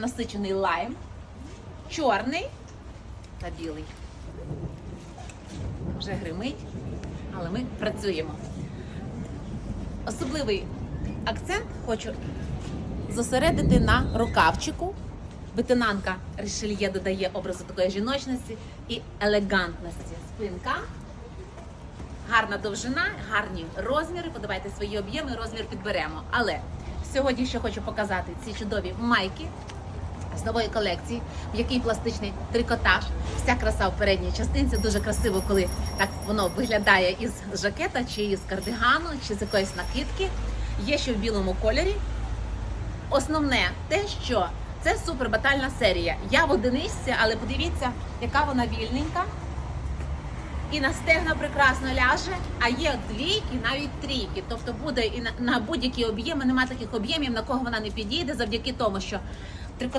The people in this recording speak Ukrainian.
насичений лайм, чорний та білий. Вже гримить, але ми працюємо. Особливий акцент хочу зосередити на рукавчику. Ветенанка Ришельє додає образу такої жіночності і елегантності. Спинка, гарна довжина, гарні розміри. Подавайте свої об'єми, розмір підберемо. Але сьогодні ще хочу показати ці чудові майки з нової колекції, в якій пластичний трикотаж. Вся краса в передній частинці. Дуже красиво, коли так воно виглядає із жакета, чи із кардигану, чи з якоїсь накидки. Є ще в білому кольорі. Основне те, що це супербатальна серія. Я в одиничці, але подивіться, яка вона вільненька. І на стегна прекрасно ляже, а є двійки, навіть трійки. Тобто буде і на, на будь-які об'єми, немає таких об'ємів, на кого вона не підійде, завдяки тому, що